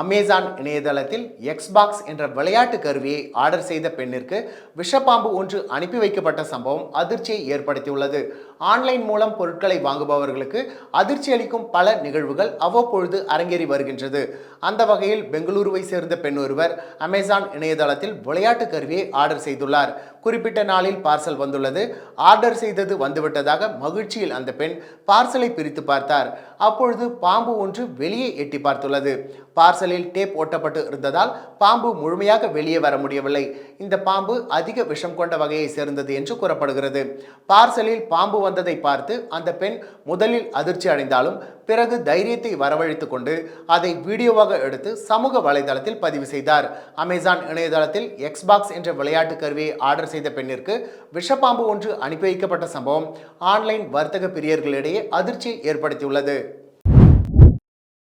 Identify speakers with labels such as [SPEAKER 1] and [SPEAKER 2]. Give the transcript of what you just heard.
[SPEAKER 1] Amazon இணையதளத்தில் Xbox என்ற விளையாட்டு கருவியை ஆர்டர் செய்த பெண்ணிற்கு விஷப்பாம்பு ஒன்று அனுப்பி வைக்கப்பட்ட சம்பவம் அதிர்ச்சியை ஏற்படுத்தியுள்ளது. ஆன்லைன் மூலம் பொருட்களை வாங்குபவர்களுக்கு அதிர்ச்சி அளிக்கும் பல நிகழ்வுகள் அவ்வப்பொழுது அரங்கேறி வருகின்றது. அந்த வகையில் பெங்களூருவை சேர்ந்த பெண் ஒருவர் அமேசான் இணையதளத்தில் விளையாட்டு கருவியை ஆர்டர் செய்துள்ளார். குறிப்பிட்ட நாளில் பார்சல் வந்துள்ளது. ஆர்டர் செய்தது வந்துவிட்டதாக மகிழ்ச்சியில் அந்த பெண் பார்சலை பிரித்து பார்த்தார். அப்பொழுது பாம்பு ஒன்று வெளியே எட்டி பார்த்துள்ளது. பார்சலில் டேப் ஒட்டப்பட்டு இருந்ததால் பாம்பு முழுமையாக வெளியே வர முடியவில்லை. இந்த பாம்பு அதிக விஷம் கொண்ட வகையை சேர்ந்தது என்று கூறப்படுகிறது. பார்சலில் பாம்பு வந்ததை பார்த்து அந்த பெண் முதலில் அதிர்ச்சி அடைந்தாலும் பிறகு தைரியத்தை வரவழைத்துக் கொண்டு அதை வீடியோவாக எடுத்து சமூக வலைதளத்தில் பதிவு செய்தார். அமேசான் இணையதளத்தில் எக்ஸ்பாக்ஸ் என்ற விளையாட்டு கருவியை ஆர்டர் செய்த பெண்ணிற்கு விஷப்பாம்பு ஒன்று அனுப்பி வைக்கப்பட்ட சம்பவம் ஆன்லைன் வர்த்தக பிரியர்களிடையே அதிர்ச்சியை ஏற்படுத்தியுள்ளது.